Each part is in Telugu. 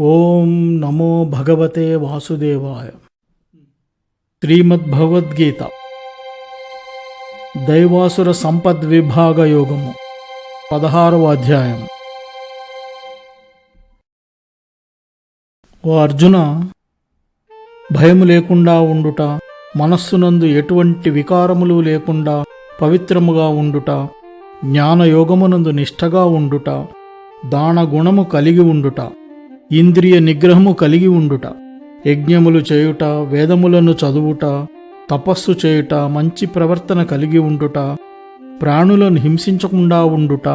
ఓం నమో భగవతే వాసుదేవాయ. శ్రీమద్భగవద్గీత. దైవాసుర సంపద్ విభాగ యోగము. పదహారవ అధ్యాయం. ఓ అర్జున భయము లేకుండా ఉండుట మనస్సునందు ఎటువంటి వికారములు లేకుండా పవిత్రముగా ఉండుట జ్ఞానయోగమునందు నిష్ఠగా ఉండుట దాన గుణము కలిగి ఉండుట ఇంద్రియ నిగ్రహము కలిగి ఉండుట యజ్ఞములు చేయుట వేదములను చదువుట తపస్సు చేయుట మంచి ప్రవర్తన కలిగి ఉండుట ప్రాణులను హింసించకుండా ఉండుట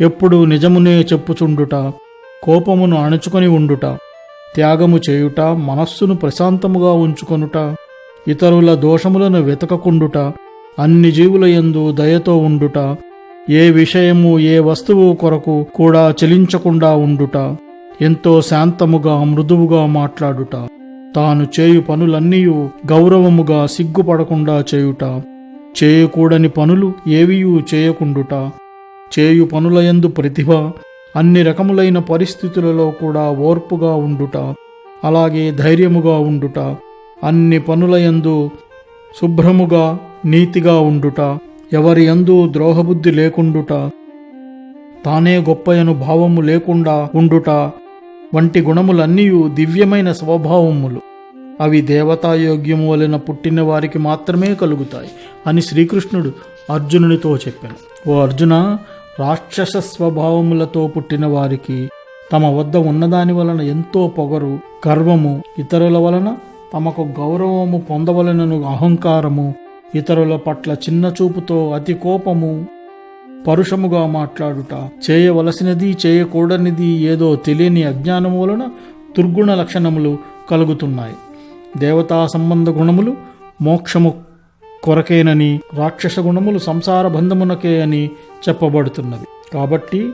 ఎప్పుడు నిజమునే చెప్పుచుండుట కోపమును అణుచుకొని ఉండుట త్యాగము చేయుట మనస్సును ప్రశాంతముగా ఉంచుకొనుట ఇతరుల దోషములను వెతకకుండుట అన్ని జీవుల యందు దయతో ఉండుట ఏ విషయము ఏ వస్తువు కొరకు కూడా చెలించకుండా ఉండుట ఎంతో శాంతముగా మృదువుగా మాట్లాడుట. తాను చేయు పనులన్నీయు గౌరవముగా సిగ్గుపడకుండా చేయుట. చేయకూడని పనులు ఏవియూ చేయకుండుట. చేయు పనులయందు ప్రతిభ అన్ని రకములైన పరిస్థితులలో కూడా ఓర్పుగా ఉండుట. అలాగే ధైర్యముగా ఉండుట. అన్ని పనులయందు శుభ్రముగా నీతిగా ఉండుట. ఎవరి యందు ద్రోహబుద్ధి లేకుండుట. తానే గొప్పయను భావము లేకుండా ఉండుట. వంటి గుణములన్నీయు దివ్యమైన స్వభావములు. అవి దేవతాయోగ్యము వలన పుట్టిన వారికి మాత్రమే కలుగుతాయి అని శ్రీకృష్ణుడు అర్జునునితో చెప్పాను ఓ అర్జున రాక్షస స్వభావములతో పుట్టిన వారికి తమ వద్ద ఉన్నదాని వలన ఎంతో పొగరు గర్వము ఇతరుల వలన తమకు గౌరవము పొందవలనను అహంకారము ఇతరుల పట్ల చిన్న చూపుతో అతి కోపము పరుషముగా మాట్లాడుట. చేయవలసినది చేయకూడనిది ఏదో తెలియని అజ్ఞానము వలన దుర్గుణ లక్షణములు కలుగుతున్నాయి. దేవతా సంబంధ గుణములు మోక్షము కొరకేనని రాక్షస గుణములు సంసార బంధమునకే అని చెప్పబడుతున్నది. కాబట్టి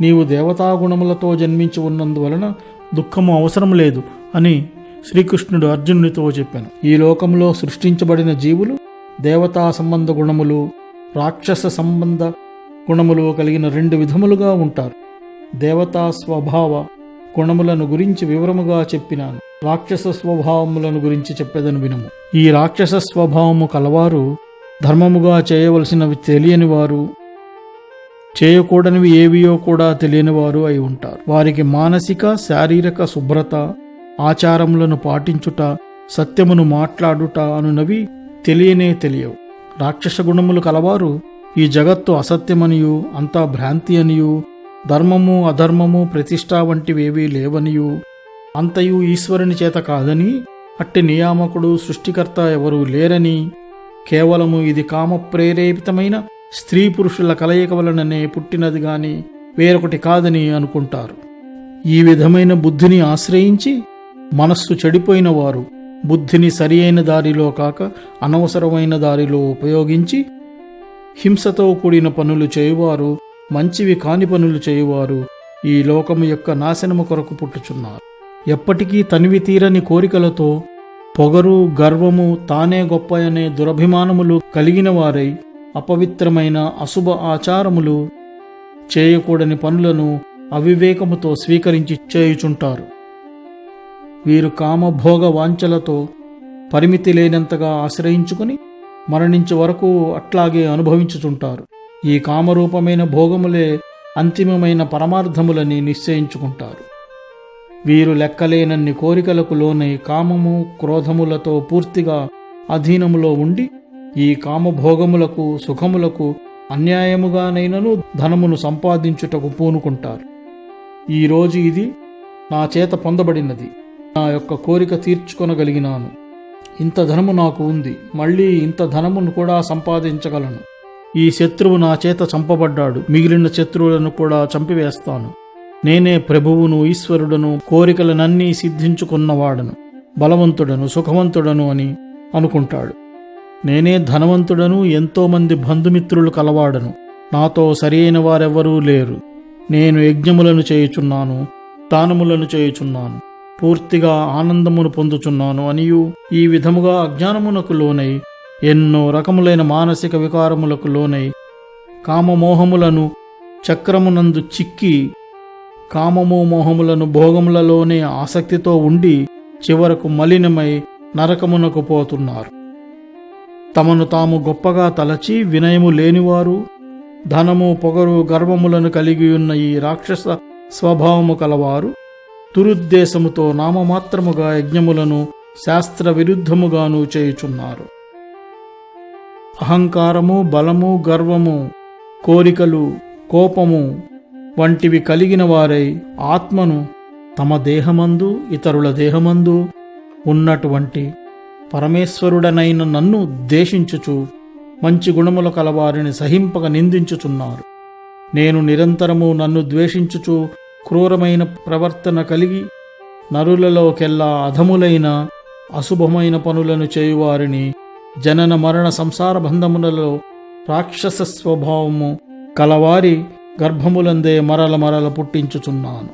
నీవు దేవతా గుణములతో జన్మించి ఉన్నందువలన దుఃఖము అవసరం లేదు అని శ్రీకృష్ణుడు అర్జునునితో చెప్పాను. ఈ లోకంలో సృష్టించబడిన జీవులు దేవతా సంబంధ గుణములు రాక్షస సంబంధ గుణములు కలిగిన రెండు విధములుగా ఉంటారు. దేవతా స్వభావ గుణములను గురించి వివరముగా చెప్పినాను. రాక్షస స్వభావములను గురించి చెప్పేదని వినము. ఈ రాక్షస స్వభావము కలవారు ధర్మముగా చేయవలసినవి తెలియని వారు చేయకూడనివి ఏవియో కూడా తెలియని వారు అయి ఉంటారు. వారికి మానసిక శారీరక శుభ్రత ఆచారములను పాటించుట సత్యమును మాట్లాడుట అనునవి తెలియనే తెలియవు. రాక్షస గుణములు కలవారు ఈ జగత్తు అసత్యమనియు అంతా భ్రాంతి అనియు ధర్మము అధర్మము ప్రతిష్ట వంటివేవీ లేవనియు. అంతయు ఈశ్వరుని చేత కాదని అట్టి నియామకుడు సృష్టికర్త ఎవరూ లేరని. కేవలము ఇది కామ ప్రేరేపితమైన స్త్రీ పురుషుల కలయిక వలననే పుట్టినది గాని వేరొకటి కాదని అనుకుంటారు. ఈ విధమైన బుద్ధిని ఆశ్రయించి మనస్సు చెడిపోయిన వారు బుద్ధిని సరియైన దారిలో కాక అనవసరమైన దారిలో ఉపయోగించి హింసతో కూడిన పనులు చేయువారు మంచివి కాని పనులు చేయువారు ఈ లోకము యొక్క నాశనము కొరకు పుట్టుచున్నారు. ఎప్పటికీ తనివి తీరని కోరికలతో పొగరు గర్వము తానే గొప్ప అనే దురభిమానములు కలిగిన వారై అపవిత్రమైన అశుభ ఆచారములు చేయకూడని పనులను అవివేకముతో స్వీకరించి చేయుచుంటారు. వీరు కామభోగ వాంఛలతో పరిమితి లేనంతగా ఆశ్రయించుకుని మరణించే వరకు అట్లాగే అనుభవించుచుంటారు. ఈ కామరూపమైన భోగములే అంతిమమైన పరమార్థములని నిశ్చయించుకుంటారు. వీరు లెక్కలేనన్ని కోరికలకు లోనై కామము క్రోధములతో పూర్తిగా అధీనములో ఉండి ఈ కామభోగములకు సుఖములకు అన్యాయముగానైనను ధనమును సంపాదించుటకు పూనుకుంటారు. ఈరోజు ఇది నా చేత పొందబడినది. నా యొక్క కోరిక తీర్చుకొనగలిగినాను. ఇంత ధనము నాకు ఉంది మళ్ళీ ఇంత ధనమును కూడా సంపాదించగలను. ఈ శత్రువు నా చేత చంపబడ్డాడు మిగిలిన శత్రువులను కూడా చంపివేస్తాను. నేనే ప్రభువును ఈశ్వరుడను కోరికలనన్నీ సిద్ధించుకున్నవాడను బలవంతుడను సుఖవంతుడను అని అనుకుంటాడు. నేనే ధనవంతుడను ఎంతోమంది బంధుమిత్రులు కలవాడను నాతో సరియైన వారెవ్వరూ లేరు. నేను యజ్ఞములను చేయుచున్నాను దానములను చేయుచున్నాను. పూర్తిగా ఆనందమును పొందుచున్నాను అనియు. ఈ విధముగా అజ్ఞానమునకు లోనై ఎన్నో రకములైన మానసిక వికారములకు లోనై కామమోహములను చక్రమునందు చిక్కి కామము మోహములను భోగములలోనే ఆసక్తితో ఉండి చివరకు మలినమై నరకమునకు పోతున్నారు. తమను తాము గొప్పగా తలచి వినయము లేనివారు ధనము పొగరు గర్వములను కలిగి ఉన్న ఈ రాక్షస స్వభావము కలవారు. దురుద్దేశముతో నామమాత్రముగా యజ్ఞములను శాస్త్ర విరుద్ధముగాను చేయుచున్నారు. అహంకారము బలము గర్వము కోరికలు కోపము వంటివి కలిగిన వారై ఆత్మను తమ దేహమందు ఇతరుల దేహమందు ఉన్నటువంటి పరమేశ్వరుడనైన నన్ను దేశించుచు మంచి గుణముల కలవారిని సహింపక నిందించుచున్నారు. నేను నిరంతరము నన్ను ద్వేషించుచు క్రూరమైన ప్రవర్తన కలిగి నరులలోకెల్లా అధములైన అశుభమైన పనులను చేయువారిని జనన మరణ సంసార బంధములలో రాక్షస స్వభావము కలవారి గర్భములందే మరల మరల పుట్టించుచున్నాను.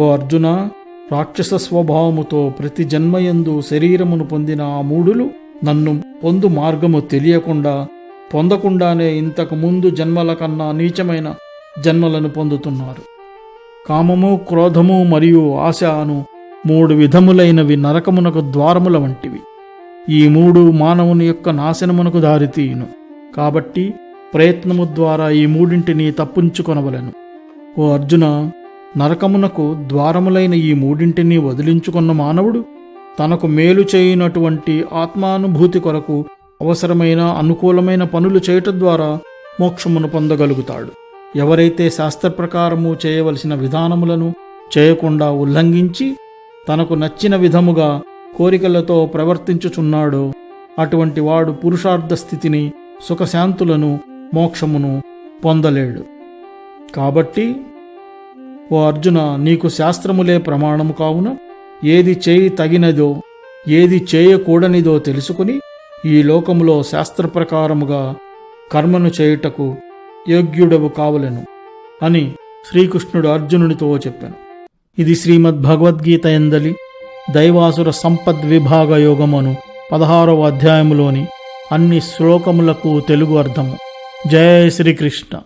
ఓ అర్జున రాక్షస స్వభావముతో ప్రతి జన్మయందు శరీరమును పొందిన ఆ మూడులు నన్ను పొందు మార్గము తెలియకుండా పొందకుండానే ఇంతకు ముందు జన్మల కన్నా నీచమైన జన్మలను పొందుతున్నారు. కామము క్రోధము మరియు ఆశ అను మూడు విధములైనవి నరకమునకు ద్వారముల వంటివి. ఈ మూడు మానవుని యొక్క నాశనమునకు దారితీయును. కాబట్టి ప్రయత్నము ద్వారా ఈ మూడింటిని తప్పించుకొనవలెను. ఓ అర్జున నరకమునకు ద్వారములైన ఈ మూడింటిని వదిలించుకున్న మానవుడు తనకు మేలు చేయనటువంటి ఆత్మానుభూతి కొరకు అవసరమైన అనుకూలమైన పనులు చేయటం ద్వారా మోక్షమును పొందగలుగుతాడు. ఎవరైతే శాస్త్ర ప్రకారము చేయవలసిన విధానములను చేయకుండా ఉల్లంఘించి తనకు నచ్చిన విధముగా కోరికలతో ప్రవర్తించుచున్నాడో అటువంటి వాడు పురుషార్థ స్థితిని సుఖశాంతులను మోక్షమును పొందలేడు. కాబట్టి ఓ అర్జున నీకు శాస్త్రములే ప్రమాణము కావున ఏది చేయి తగినదో ఏది చేయకూడనిదో తెలుసుకుని ఈ లోకములో శాస్త్ర ప్రకారముగా కర్మను చేయుటకు యోగ్యుడవు కావలెను అని శ్రీకృష్ణుడు అర్జునునితో చెప్పాను. ఇది శ్రీమద్ భగవద్గీత ఎందలి దైవాసుర సంపద్ విభాగ యోగమును పదహారవ అధ్యాయములోని అన్ని శ్లోకములకు తెలుగు అర్థము. జయ శ్రీకృష్ణ.